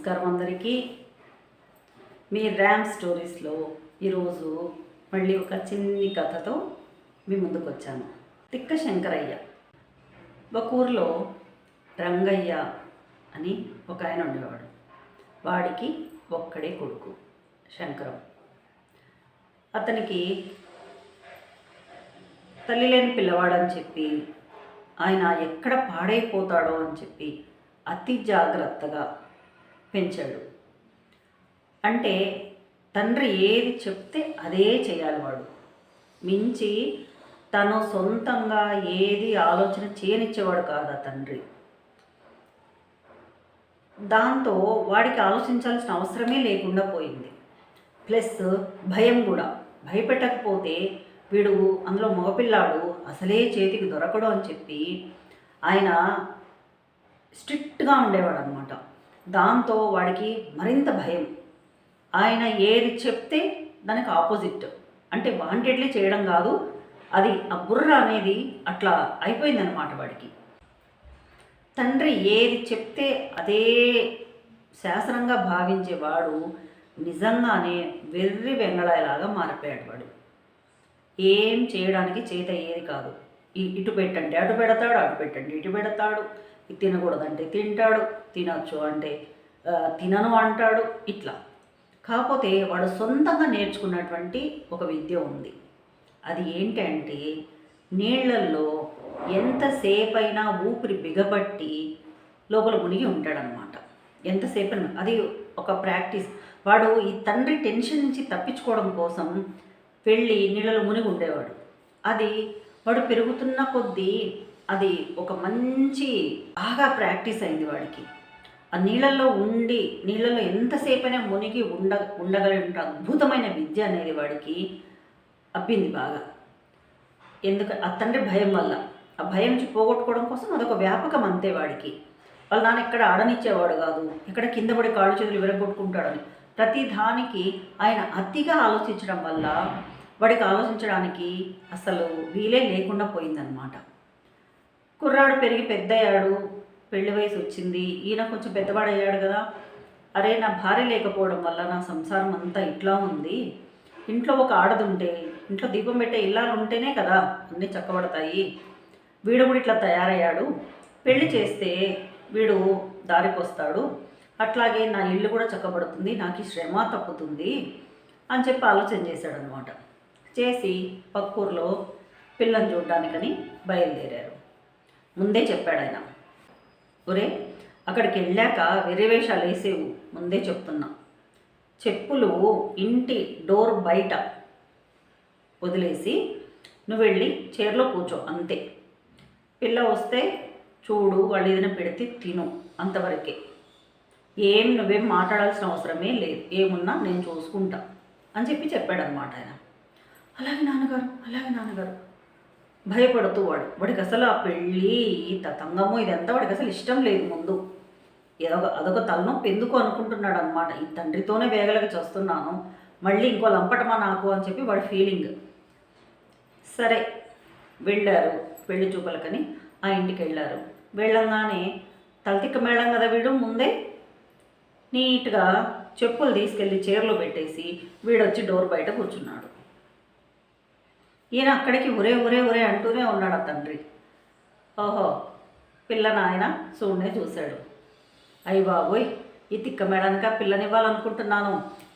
నమస్కారం అందరికీ. మీ ర్యామ్ స్టోరీస్లో ఈరోజు మళ్ళీ ఒక చిన్ని కథతో మీ ముందుకు వచ్చాను తిక్క శంకరయ్య. ఒక ఊరిలో రంగయ్య అని ఒక ఆయన ఉండేవాడు. వాడికి ఒక్కడే కొడుకు శంకరం. అతనికి తల్లి లేని పిల్లవాడని చెప్పి ఆయన ఎక్కడ పాడైపోతాడో అని చెప్పి అతి జాగ్రత్తగా పెంచాడు. అంటే తండ్రి ఏది చెప్తే అదే చేయాలి వాడు. మించి తను సొంతంగా ఏది ఆలోచన చేయనిచ్చేవాడు కాదు ఆ తండ్రి. దాంతో వాడికి ఆలోచించాల్సిన అవసరమే లేకుండా పోయింది. ప్లస్ భయం కూడా. భయపెట్టకపోతే వీడు అందులో మగపిల్లాడు అసలే చేతికి దొరకడు అని చెప్పి ఆయన స్ట్రిక్ట్గా ఉండేవాడు అనమాట దాంతో వాడికి మరింత భయం. ఆయన ఏది చెప్తే దానికి ఆపోజిట్. అంటే వాంటెడ్లీ చేయడం కాదు అది ఆ బుర్ర అనేది అట్లా అయిపోయిందనమాట వాడికి. తండ్రి ఏది చెప్తే అదే శాసనంగా భావించేవాడు నిజంగానే వెర్రి వెంగళాయలాగా మారిపోయాడు వాడు. ఏం చేయడానికి చేత ఏది కాదు. ఇటు పెట్టండి అటు పెడతాడు అటు పెట్టండి ఇటు పెడతాడు. ఇది తినకూడదంటే తింటాడు తినొచ్చు అంటే తినను అంటాడు ఇట్లా. కాకపోతే వాడు సొంతంగా నేర్చుకున్నటువంటి ఒక విద్య ఉంది. అది ఏంటంటే నీళ్ళల్లో ఎంతసేపు అయినా ఊపిరి బిగబట్టి లోపల మునిగి ఉంటాడనమాట ఎంతసేపు అది ఒక ప్రాక్టీస్. వాడు ఈ తండ్రి టెన్షన్ నుంచి తప్పించుకోవడం కోసం వెళ్ళి నీళ్ళలో మునిగి ఉండేవాడు. అది వాడు పెరుగుతున్న కొద్దీ అది ఒక మంచి బాగా ప్రాక్టీస్ అయింది వాడికి. ఆ నీళ్ళల్లో ఉండి నీళ్ళలో ఎంతసేపైనా మునిగి ఉండ ఉండగలంట అద్భుతమైన విద్య అనేది వాడికి అబ్బింది బాగా. ఎందుకు ఆ తండ్రి భయం వల్ల. ఆ భయం నుంచి పోగొట్టుకోవడం కోసం అదొక వ్యాపకం అంతే వాడికి. వాళ్ళ నాన్న ఎక్కడ ఆడనిచ్చేవాడు కాదు. ఎక్కడ కింద పడి కాళ్ళు చేతులు విరగొట్టుకుంటాడని ప్రతి దానికి ఆయన అతిగా ఆలోచించడం వల్ల వాడికి ఆలోచించడానికి అసలు వీలే లేకుండా పోయిందనమాట కుర్రాడు పెరిగి పెద్దయ్యాడు పెళ్ళి వయసు వచ్చింది ఈయన కొంచెం పెద్దవాడు అయ్యాడు కదా. అరే నా భార్య లేకపోవడం వల్ల నా సంసారం అంతా ఇట్లా ఉంది. ఇంట్లో ఒక ఆడదుంటే ఇంట్లో దీపం పెట్టే ఇల్లాలు ఉంటేనే కదా అన్నీ చక్కబడతాయి. వీడు కూడా ఇట్లా తయారయ్యాడు. పెళ్ళి చేస్తే వీడు దారికి వస్తాడు అట్లాగే నా ఇల్లు కూడా చక్కబడుతుంది నాకు ఈ శ్రమ తప్పుతుంది అని చెప్పి ఆలోచన చేశాడనమాట చేసి పక్కూర్లో పిల్లని చూడడానికని బయలుదేరారు. ముందే చెప్పాడు ఆయన. ఒరే అక్కడికి వెళ్ళాక వేరే వేషాలు వేసేవు ముందే చెప్తున్నా. చెప్పులు ఇంటి డోర్ బయట. వదిలేసి నువ్వు వెళ్ళి చీరలో కూర్చో అంతే. పిల్ల వస్తే చూడు వాళ్ళు ఏదైనా పెడితే తిను అంతవరకే. ఏం నువ్వేం మాట్లాడాల్సిన అవసరమే లేదు ఏమున్నా నేను చూసుకుంటా అని చెప్పి చెప్పాడనమాట ఆయన. అలాగే నాన్నగారు అలాగే నాన్నగారు. భయపడుతూ వాడు. వాడికి అసలు ఆ పెళ్ళి ఇంత తతంగము ఇదంతా వాడికి అసలు ఇష్టం లేదు ముందు. ఏదో ఒక- అదొక తలనొప్పి ఎందుకు అనుకుంటున్నాడు అనమాట ఈ తండ్రితోనే వేగలకి చేస్తున్నాను. మళ్ళీ ఇంకో లంపటమా నాకు అని చెప్పి వాడి ఫీలింగ్. సరే వెళ్ళారు. పెళ్ళి చూపలకని ఆ ఇంటికి వెళ్ళారు వెళ్ళంగానే తలతిక్క మేళం కదా వీడు ముందే? నీట్గా చెప్పులు తీసుకెళ్ళి చీరలో పెట్టేసి వీడొచ్చి డోర్ బయట కూర్చున్నాడు. ఈయన అక్కడికి ఒరే ఒరే ఒరే అంటూనే ఉన్నాడు ఆ తండ్రి. ఓహో పిల్ల నాయన చూడనే చూశాడు. అయ్యి బాబోయ్ ఈ తిక్క మేడానికి ఆ పిల్లనివ్వాలనుకుంటున్నాను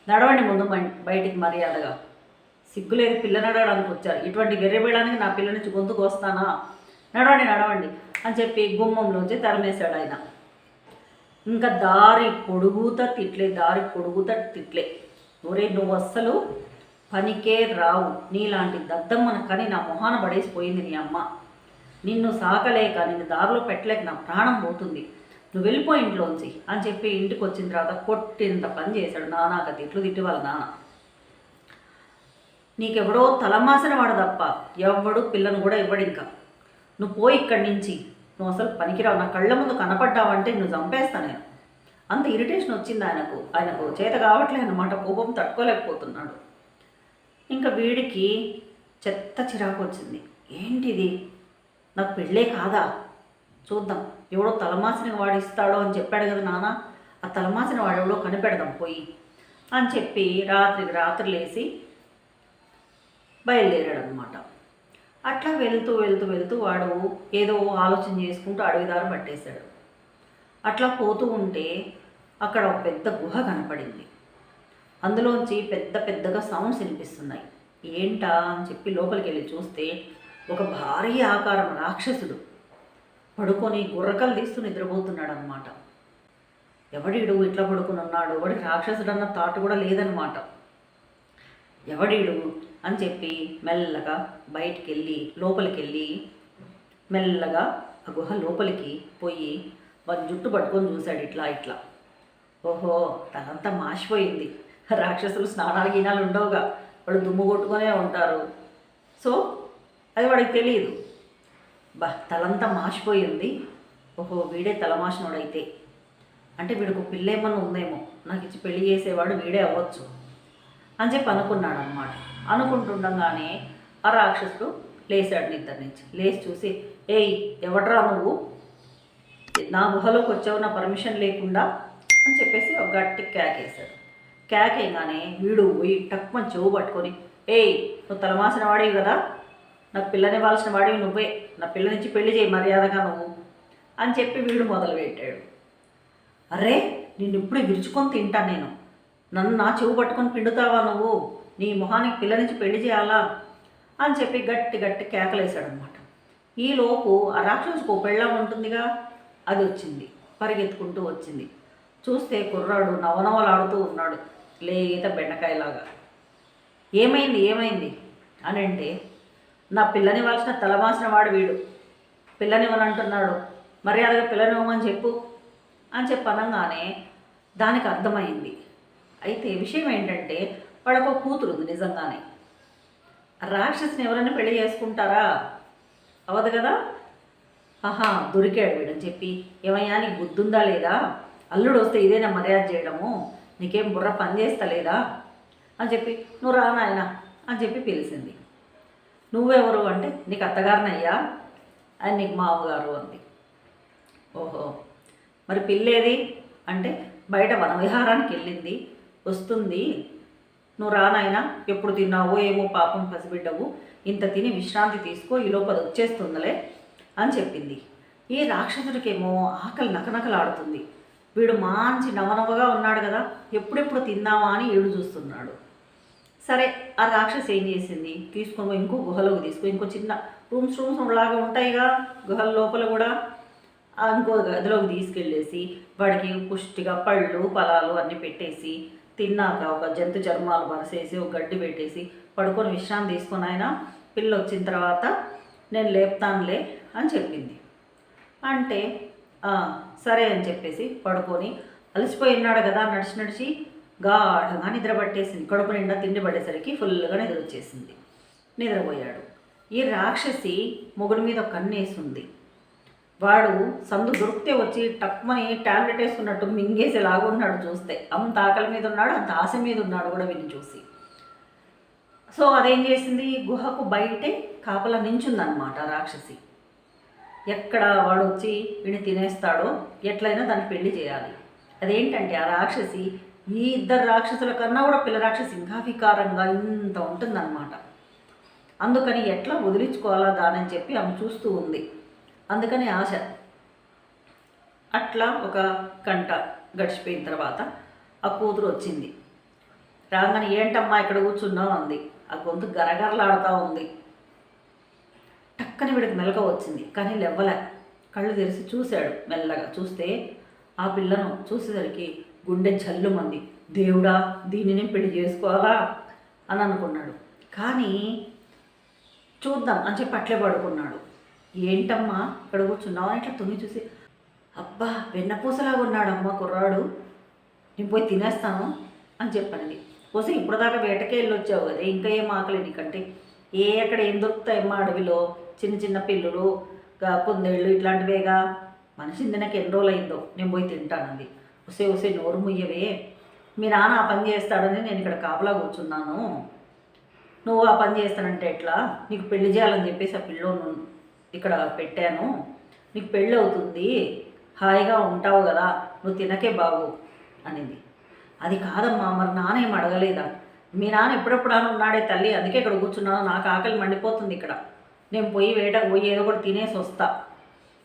నడవండి ముందు బయటికి మర్యాదగా. సిగ్గులేదు పిల్ల నడవడానికి వచ్చారు. ఇటువంటి వెర్రెబేయడానికి నా పిల్ల నుంచి గొంతుకు వస్తానా నడవండి నడవండి అని చెప్పి గుమ్మంలోంచి తరమేశాడు ఆయన. ఇంకా దారి పొడుగుత తిట్లే దారి పొడుగుత తిట్లే. ఒరే నువ్వు అస్సలు పనికే రావు. నీలాంటి దద్దమ్మన కని నా మొహాన పడేసిపోయింది నీ అమ్మ. నిన్ను సాకలేక నిన్ను దారిలో పెట్టలేక నా ప్రాణం పోతుంది. నువ్వు వెళ్ళిపో ఇంట్లోంచి అని చెప్పి ఇంటికి వచ్చిన తర్వాత కొట్టినంత పని చేశాడు నానాక తిట్లు తిట్టి వాళ్ళ నాన్న. నీకెవడో తలమాసిన వాడు తప్ప ఎవడు పిల్లను కూడా ఇవ్వడు ఇంకా. నువ్వు పోయి ఇక్కడి నుంచి. నువ్వు అసలు పనికిరావు. నా కళ్ళ ముందు కనపడ్డావంటే నువ్వు చంపేస్తా నేను. అంత ఇరిటేషన్ వచ్చింది ఆయనకు. ఆయనకు చేత కావట్లేదు అనమాట కోపం తట్టుకోలేకపోతున్నాడు. ఇంకా వీడికి చెత్త చిరాకు వచ్చింది. ఏంటిది? నాకు పెళ్ళే కాదా? చూద్దాం. ఎవడో తలమాసిన వాడు ఇస్తాడో అని చెప్పాడు కదా నాన్న. ఆ తలమాసిన వాడెవడో కనిపెడదాం పోయి. అని చెప్పి రాత్రికి రాత్రి లేచి బయలుదేరాడు అనమాట అట్లా వెళ్తూ వెళ్తూ వెళ్తూ వాడు ఏదో ఆలోచన చేసుకుంటూ అడవిదారి పట్టేశాడు. అట్లా పోతూ ఉంటే అక్కడ ఒక పెద్ద గుహ కనపడింది. అందులోంచి పెద్ద పెద్దగా సౌండ్స్ వినిపిస్తున్నాయి. ఏంటా అని చెప్పి లోపలికి వెళ్ళి చూస్తే ఒక భారీ ఆకారం రాక్షసుడు పడుకొని గుర్రకలు తీస్తూ నిద్రపోతున్నాడు అనమాట ఎవడీడు ఇట్లా పడుకుని ఉన్నాడు? వాడికి రాక్షసుడు అన్న థాట్ కూడా లేదనమాట ఎవడీడు అని చెప్పి మెల్లగా బయటికి వెళ్ళి లోపలికి వెళ్ళి మెల్లగా ఆ గుహ లోపలికి పోయి వాడి జుట్టు పట్టుకొని చూశాడు ఇట్లా ఇట్లా. ఓహో తనంతా మాసిపోయింది. రాక్షసులు స్నానాలు గీనాలు ఉండవుగా. వాళ్ళు దుమ్ము కొట్టుకునే ఉంటారు. సో అది వాడికి తెలియదు బా తలంతా మాసిపోయింది ఓహో వీడే తలమాసినోడైతే. అంటే వీడికి ఒక ఉందేమో. నాకు ఇచ్చి పెళ్ళి చేసేవాడు వీడే అవ్వచ్చు అని చెప్పి అనుకున్నాడు అనమాట అనుకుంటుండగానే ఆ రాక్షసుడు లేచాడు నిద్ర నుంచి. లేచి చూసి ఏయ్ ఎవడ్రా నువ్వు? నా గుహలోకి వచ్చావు నా పర్మిషన్ లేకుండా అని చెప్పేసి ఒక గట్టి క్యాక్ కేకేయగానే వీడు పోయి టక్మని చెవు పట్టుకొని ఏయ్ నువ్వు తలమాసిన వాడివి కదా నాకు పిల్లనివ్వాల్సిన వాడివి నువ్వే నా పిల్ల నుంచి పెళ్ళి చేయి మర్యాదగా నువ్వు అని చెప్పి వీడు మొదలుపెట్టాడు అరే నిన్ను ఇప్పుడు విరుచుకొని తింటాను నేను? నన్ను నా చెవు పట్టుకొని పిండుతావా నువ్వు? నీ మొహానికి పిల్ల నుంచి పెళ్ళి చేయాలా? అని చెప్పి గట్టి గట్టి కేకలేశాడు అనమాట ఈలోపు ఆ రాక్షసుకు పెళ్ళం ఉంటుందిగా అది వచ్చింది పరిగెత్తుకుంటూ వచ్చింది. చూస్తే కుర్రాడు నవనవలాడుతూ ఉన్నాడు. లేత బెండకాయలాగా. ఏమైంది ఏమైంది? అని అంటే నా పిల్లనివ్వాల్సిన తలమాసిన వాడు వీడు. పిల్లనివ్వనంటున్నాడు మర్యాదగా పిల్లనివ్వమని చెప్పు. అని చెప్పి అనగానే దానికి అర్థమైంది. అయితే విషయం ఏంటంటే వాళ్ళకు కూతురు ఉంది నిజంగానే. రాక్షసుని ఎవరైనా పెళ్ళి చేసుకుంటారా? అవదు కదా? ఆహా దొరికాడు వీడని చెప్పి. ఏమయ్యా నీకు బుద్ధి లేదా? అల్లుడు వస్తే ఇదేనా మర్యాద చేయడము? నీకేం బుర్ర పని చేస్తలేదా? అని చెప్పి నువ్వు రా నాయన అని చెప్పి పిలిచింది. నువ్వెవరు? అంటే నీకు అత్తగారినయ్యా అని నీకు మామగారు అంది. ఓహో. మరి పిల్లేది? అంటే బయట వనవిహారానికి వెళ్ళింది. వస్తుంది. నువ్వు రానాయనా ఎప్పుడు తిన్నావో ఏమో పాపం పసిబిడ్డవు. ఇంత తిని విశ్రాంతి తీసుకో ఈ లోపల వచ్చేస్తుందిలే అని చెప్పింది. ఈ రాక్షసుడికేమో ఆకలి నకనకలాడుతుంది. వీడు మంచి నవనవగా ఉన్నాడు కదా ఎప్పుడెప్పుడు తిందామా అని ఏడు చూస్తున్నాడు. సరే ఆ రాక్షసి ఏం చేసింది? తీసుకొని ఇంకో గుహలోకి తీసుకో ఇంకో చిన్న రూమ్స్ రూమ్స్ లాగా ఉంటాయిగా గుహల లోపల కూడా. ఇంకో గదిలోకి తీసుకెళ్ళేసి వాడికి పుష్టిగా పళ్ళు ఫలాలు అన్నీ పెట్టేసి తిన్నాక ఒక జంతు చర్మాలు వరసేసి ఒక గడ్డి పెట్టేసి పడుకొని విశ్రాంతి తీసుకొని ఆయన పిల్ల వచ్చిన తర్వాత నేను లేపుతానులే అని చెప్పింది. అంటే సరే అని చెప్పేసి పడుకొని అలసిపోయినాడు కదా నడిచి నడిచి గాఢంగా నిద్ర పట్టేసింది కడుపు నిండా తిండి పడేసరికి ఫుల్గా నిద్ర వచ్చేసింది నిద్రపోయాడు. ఈ రాక్షసి మొగుడి మీద కన్నేసింది. వాడు సందు దొరికితే వచ్చి టక్మని టాబ్లెట్ వేసుకున్నట్టు మింగేసి లాగున్నాడు చూస్తే. అంత ఆకలి మీద ఉన్నాడు అంత ఆశ మీద ఉన్నాడు కూడా విని చూసి. సో అదేం చేసింది? గుహకు బయటే కాపలా నించుందనమాట రాక్షసి. ఎక్కడ వాడు వచ్చి వీడిని తినేస్తాడో ఎట్లయినా దాన్ని పెళ్ళి చేయాలి. అదేంటంటే ఆ రాక్షసి ఈ ఇద్దరు రాక్షసుల కన్నా కూడా పిల్ల రాక్షసి ఇంకా వికారంగా ఇంత ఉంటుందన్నమాట. అందుకని ఎట్లా వదిలించుకోవాలా దానని చెప్పి ఆమె చూస్తూ ఉంది. అందుకని ఆశ. అట్లా ఒక గంట గడిచిపోయిన తర్వాత ఆ కూతురు వచ్చింది. రాగానే ఏంటమ్మా ఇక్కడ కూర్చున్నావు? అంది. ఆ గొంతు గరగరలాడుతూ ఉంది. టక్కని వీడికి మెలక వచ్చింది. కానీ లెవ్వలే కళ్ళు తెరిచి చూశాడు మెల్లగా. చూస్తే ఆ పిల్లను చూసేసరికి గుండె జల్లుమంది. దేవుడా దీనిని పెళ్ళి చేసుకోవాలా? అని అనుకున్నాడు. కానీ చూద్దాం అని చెప్పి అట్లే పడుకున్నాడు. ఏంటమ్మా? ఇక్కడ కూర్చున్నావు? అని ఇట్లా తొంగి చూసి అబ్బా వెన్నపూసలాగా ఉన్నాడమ్మా కుర్రాడు. నేను పోయి తినేస్తాను అని చెప్పండి కోసం ఇప్పుడు దాకా వేటకే వెళ్ళి వచ్చావు కదా. ఇంకా ఏం ఆకలి నీకంటే? ఏ ఎక్కడ ఏం దొరుకుతాయమ్మా అడవిలో? చిన్న చిన్న పిల్లులు కుందేళ్ళు ఇట్లాంటివేగా. మనిషిని తినక ఎన్ని రోజులు అయిందో నేను పోయి తింటానంది. వసే వసే నోరు ముయ్యవే మీ నాన్న ఆ పని చేస్తాడని నేను ఇక్కడ కాపలా కూర్చున్నాను. నువ్వు ఆ పని చేస్తానంటే ఎట్లా? నీకు పెళ్ళి చేయాలని చెప్పేసి ఆ పిల్లోను ఇక్కడ పెట్టాను. నీకు పెళ్ళి అవుతుంది. హాయిగా ఉంటావు కదా. నువ్వు తినకే బాగు అనింది. అది కాదమ్మా మరి నాన్న ఏం అడగలేదా? మీ నాన్న ఎప్పుడెప్పుడు అని ఉన్నాడే తల్లి అందుకే ఇక్కడ కూర్చున్నాను. నాకు ఆకలి మండిపోతుంది ఇక్కడ. నేను పోయి వేటకు పోయి ఏదో ఒకటి తినేసి వస్తా.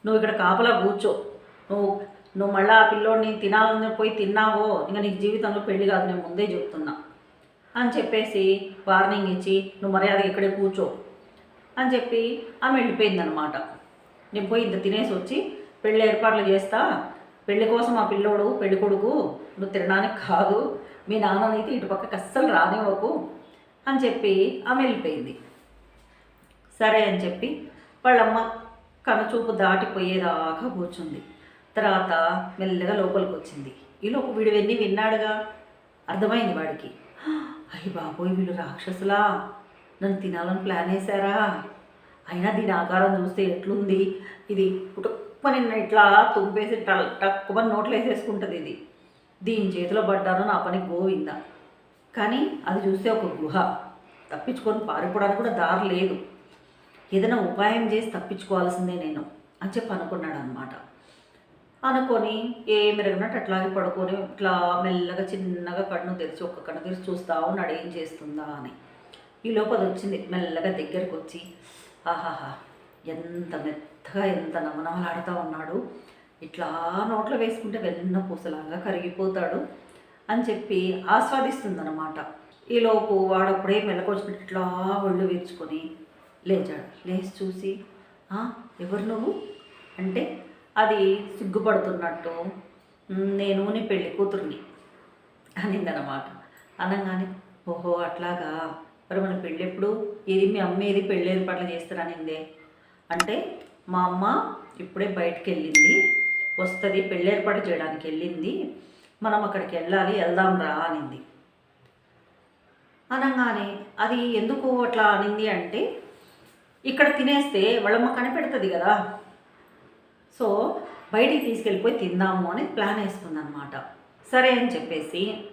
నువ్వు ఇక్కడ కాపలా కూర్చో. నువ్వు నువ్వు మళ్ళీ ఆ పిల్లోడిని తినాలని పోయి తిన్నావో ఇంకా నీకు జీవితంలో పెళ్ళి కాదు నేను ముందే చెప్తున్నా. అని చెప్పేసి వార్నింగ్ ఇచ్చి నువ్వు మర్యాద ఇక్కడే కూర్చో. అని చెప్పి ఆమె వెళ్ళిపోయిందనమాట నేను పోయి ఇంత తినేసి వచ్చి పెళ్ళి ఏర్పాట్లు చేస్తా. పెళ్ళి కోసం ఆ పిల్లోడు పెళ్ళి కొడుకు నువ్వు తినడానికి కాదు. మీ నాన్ననైతే ఇటు పక్కకి అస్సలు రానివ్వకు. అని చెప్పి ఆమె వెళ్ళిపోయింది. సరే అని చెప్పి వాళ్ళమ్మ కనుచూపు దాటిపోయేదాకా కూర్చుంది. తర్వాత మెల్లగా లోపలికి వచ్చింది ఈలోపు వీడు వెన్ని విన్నాడుగా? అర్థమైంది వాడికి. అయ్యి బాబోయ్ వీళ్ళు రాక్షసులా. నన్ను తినాలని ప్లాన్ వేశారా? అయినా దీని ఆకారం చూస్తే ఎట్లుంది? ఇది పుట్టుకొని ఇట్లా తుంపేసి టల్ టక్కుమని నోట్లో వేసేసుకుంటుంది ఇది. దీని చేతిలో పడ్డాను నా పని గోవిందా. కానీ అది చూస్తే ఒక గుహ. తప్పించుకొని పారిపోవడానికి కూడా దారి లేదు. ఏదైనా ఉపాయం చేసి తప్పించుకోవాల్సిందే నేను అని చెప్పి అనుకున్నాడు అనమాట అనుకొని ఏ మెరగనట్టు అట్లాగే పడుకొని ఇట్లా మెల్లగా చిన్నగా కన్ను తెరిచి ఒక్క కన్ను తెరిచి చూస్తా ఉన్నాడు ఏం చేస్తుందా అని. ఈ లోపల అది వచ్చింది మెల్లగా దగ్గరకు వచ్చి ఆహాహా ఎంత మెత్తగా ఎంత నమనమలాడుతూ ఉన్నాడు. ఇట్లా నోట్లో వేసుకుంటే వెన్న పూసలాగా కరిగిపోతాడు అని చెప్పి ఆస్వాదిస్తుందన్నమాట. ఈలోపు వాడప్పుడే మెల్లకొచ్చినట్టు ఇట్లా ఒళ్ళు విరుచుకొని లేచాడు. లేచి చూసి ఎవరు నువ్వు? అంటే అది సిగ్గుపడుతున్నట్టు నేను నీ పెళ్ళి కూతుర్ని అనిందనమాట అనగానే ఓహో అట్లాగా? మరి మన పెళ్ళి ఎప్పుడు? ఇది మీ అమ్మ ఏది పెళ్ళి ఏర్పాట్లు చేస్తారనిందే అంటే మా అమ్మ ఇప్పుడే బయటకు వెళ్ళింది వస్తుంది పెళ్ళి ఏర్పాటు చేయడానికి వెళ్ళింది మనం అక్కడికి వెళ్ళాలి వెళ్దాం రా అనింది. అనగానే అది ఎందుకు అట్లా అనింది? అంటే ఇక్కడ తినేస్తే వాళ్ళమ్మ కనిపెడుతుంది కదా. సో బయటికి తీసుకెళ్ళిపోయి తిందాము అని ప్లాన్ వేసుకుందనమాట సరే అని చెప్పేసి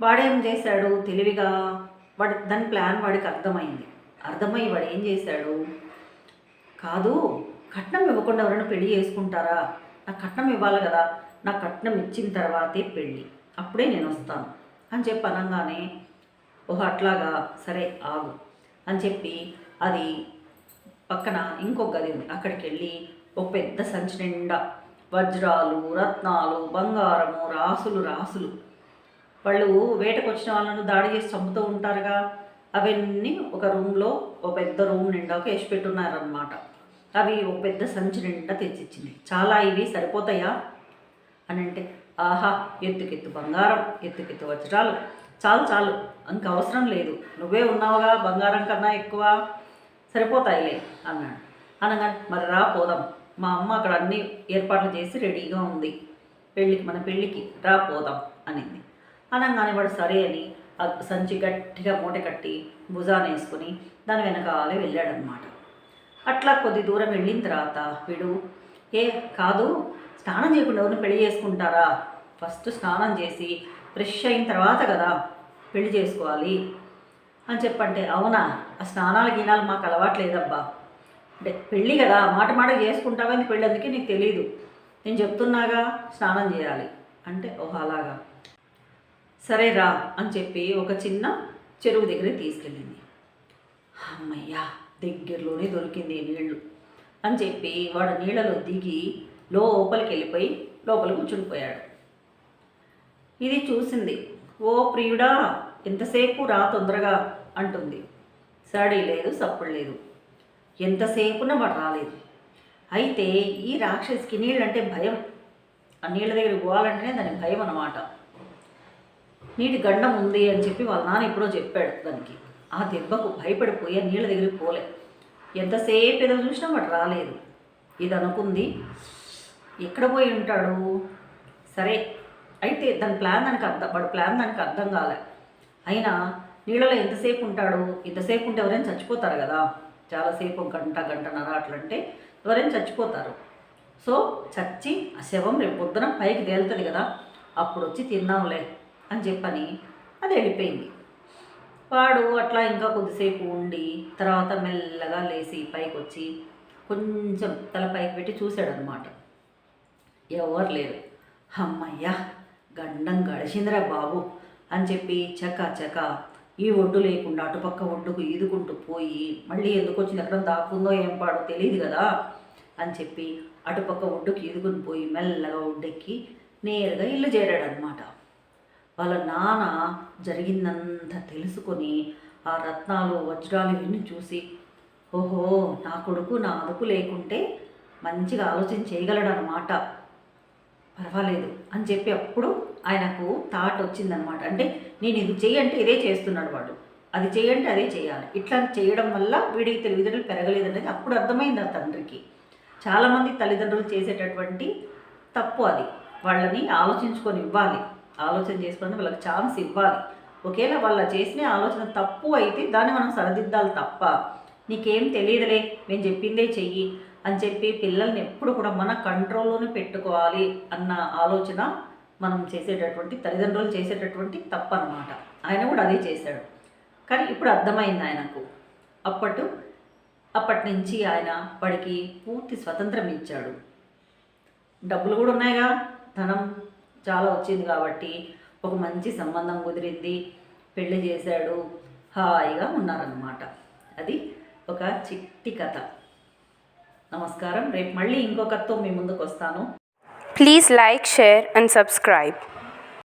వాడేం చేశాడు తెలివిగా వాడు దాని ప్లాన్ వాడికి అర్థమైంది. అర్థమై వాడు ఏం చేశాడు? కాదు కట్నం ఇవ్వకుండా ఎవరైనా పెళ్ళి చేసుకుంటారా? నాకు కట్నం ఇవ్వాలి కదా. నాకు కట్నం ఇచ్చిన తర్వాతే పెళ్ళి అప్పుడే నేను వస్తాను. అని చెప్పి అనగానే ఓహో అట్లాగా సరే ఆగు. అని చెప్పి అది పక్కన ఇంకొక గది ఉంది. అక్కడికి వెళ్ళి ఒక పెద్ద సంచి నిండా వజ్రాలు రత్నాలు బంగారము రాసులు రాసులు. వాళ్ళు వేటకు వచ్చిన వాళ్ళను దాడి చేసి చంపుతూ ఉంటారుగా. అవన్నీ ఒక రూమ్లో ఒక పెద్ద రూమ్ నిండా ఒక వేసి పెట్టున్నారనమాట అవి ఒక పెద్ద సంచి నిండా తెచ్చిచ్చింది. చాలా ఇవి సరిపోతాయా? అని అంటే ఆహా ఎత్తుకెత్తు బంగారం ఎత్తుకెత్తు వజ్రాలు. చాలు చాలు. ఇంక అవసరం లేదు. నువ్వే ఉన్నావుగా బంగారం కన్నా ఎక్కువ సరిపోతాయిలే అన్నాడు. అనగానే మరి రా పోదాం. మా అమ్మ అక్కడ అన్ని ఏర్పాట్లు చేసి రెడీగా ఉంది. పెళ్ళికి మన పెళ్ళికి రా పోదాం అనింది. అనగానే వాడు సరే అని సంచి గట్టిగా మూట కట్టి భుజాన వేసుకుని దాని వెనకాలే వెళ్ళాడనమాట అట్లా కొద్ది దూరం వెళ్ళిన తర్వాత వీడు ఏ కాదు స్నానం చేయకుండా ఎవరిని పెళ్ళి చేసుకుంటారా? ఫస్ట్ స్నానం చేసి ఫ్రెష్ అయిన తర్వాత కదా పెళ్ళి చేసుకోవాలి. అని చెప్పంటే అవునా? ఆ స్నానాలు గీనాలు మాకు అలవాటు లేదబ్బా అంటే పెళ్ళి కదా మాట మాట చేసుకుంటావని పెళ్ళి అందుకే నీకు తెలియదు నేను చెప్తున్నాగా స్నానం చేయాలి. అంటే ఓహో అలాగా. సరే రా అని చెప్పి ఒక చిన్న చెరువు దగ్గరికి తీసుకెళ్ళింది. అమ్మయ్యా దగ్గరలోనే దొరికింది నీళ్ళు నీళ్ళు. అని చెప్పి వాడు నీళ్ళలో దిగి లోపలికి వెళ్ళిపోయి లోపల కూర్చునిపోయాడు ఇది చూసింది. ఓ ప్రియుడా ఎంతసేపు రా తొందరగా అంటుంది. సడీ లేదు సప్పుడు లేదు. ఎంతసేపున వాడు రాలేదు? అయితే ఈ రాక్షసికి నీళ్ళంటే భయం. ఆ నీళ్ళ దగ్గర పోవాలంటేనే దాని భయం అన్నమాట. నీటి గండం ఉంది అని చెప్పి వాళ్ళ నాన్న ఎప్పుడో చెప్పాడు దానికి. ఆ దెబ్బకు భయపడిపోయి ఆ నీళ్ళ దగ్గరికి పోలే. ఎంతసేపు ఎదురు చూసినా వాడు రాలేదు. ఇది అనుకుంది ఎక్కడ పోయి ఉంటాడు? సరే అయితే దాని ప్లాన్ దానికి అర్థం వాడు ప్లాన్ దానికి అర్థం కాలే. అయినా నీళ్ళలో ఎంతసేపు ఉంటాడు? ఇంతసేపు ఉంటే ఎవరైనా చచ్చిపోతారు కదా? చాలాసేపు గంట గంటన్నర అట్లంటే ఎవరైనా చచ్చిపోతారు. సో చచ్చి ఆ శవం రేపు పొద్దున పైకి తేలుతుంది కదా అప్పుడు వచ్చి తిన్నాంలే అని చెప్పని అది వెళ్ళిపోయింది. వాడు అట్లా ఇంకా కొద్దిసేపు ఉండి తర్వాత మెల్లగా లేచి పైకి వచ్చి కొంచెం తల పైకి పెట్టి చూశాడనమాట ఎవరు లేరు. అమ్మయ్యా! గండం గడిచిందిరా బాబు అని చెప్పి చక చక ఈ ఒడ్డు లేకుండా అటుపక్క ఒడ్డుకు ఈదుకుంటూ పోయి మళ్ళీ ఎందుకు వచ్చింది ఎక్కడ దాక్కుందో ఏం పాడో తెలియదు కదా అని చెప్పి అటుపక్క ఒడ్డుకు ఈదుకుని పోయి మెల్లగా ఒడ్డెక్కి నేరుగా ఇల్లు చేరాడనమాట వాళ్ళ నాన్న జరిగిందంతా తెలుసుకొని ఆ రత్నాలు వజ్రాలు ఇవన్నీ చూసి ఓహో నా కొడుకు నా అదుపు లేకుంటే మంచిగా ఆలోచన చేయగలడనమాట పర్వాలేదు అని చెప్పి అప్పుడు ఆయనకు థాట్ వచ్చిందనమాట అంటే నేను ఇది చేయంటే ఇదే చేస్తున్నాడు వాడు. అది చేయంటే అదే చేయాలి. ఇట్లా చేయడం వల్ల వీడికి తెలివితేటలు పెరగలేదు అనేది అప్పుడు అర్థమైంది ఆ తండ్రికి. చాలామంది తల్లిదండ్రులు చేసేటటువంటి తప్పు అది. వాళ్ళని ఆలోచించుకొని ఇవ్వాలి. ఆలోచన చేసుకొని వాళ్ళకి ఛాన్స్ ఇవ్వాలి. ఒకవేళ వాళ్ళ చేసిన ఆలోచన తప్పు అయితే దాన్ని మనం సరిదిద్దాలి తప్ప. నీకేం తెలియదులే మేము చెప్పిందే చెయ్యి. అని చెప్పి పిల్లల్ని ఎప్పుడు కూడా మన కంట్రోల్లోనే పెట్టుకోవాలి అన్న ఆలోచన మనం చేసేటటువంటి తల్లిదండ్రులు చేసేటటువంటి తప్పనమాట ఆయన కూడా అదే చేశాడు. కానీ ఇప్పుడు అర్థమైంది ఆయనకు. అప్పటి అప్పటి నుంచి ఆయన వాడికి పూర్తి స్వతంత్రం ఇచ్చాడు. డబ్బులు కూడా ఉన్నాయిగా. ధనం చాలా వచ్చింది కాబట్టి ఒక మంచి సంబంధం కుదిరింది. పెళ్ళి చేశాడు. హాయిగా ఉన్నారన్నమాట. అది ఒక చిట్టి కథ. నమస్కారం. రేపు మళ్ళీ ఇంకొకరితో మీ ముందుకు వస్తాను please like share and subscribe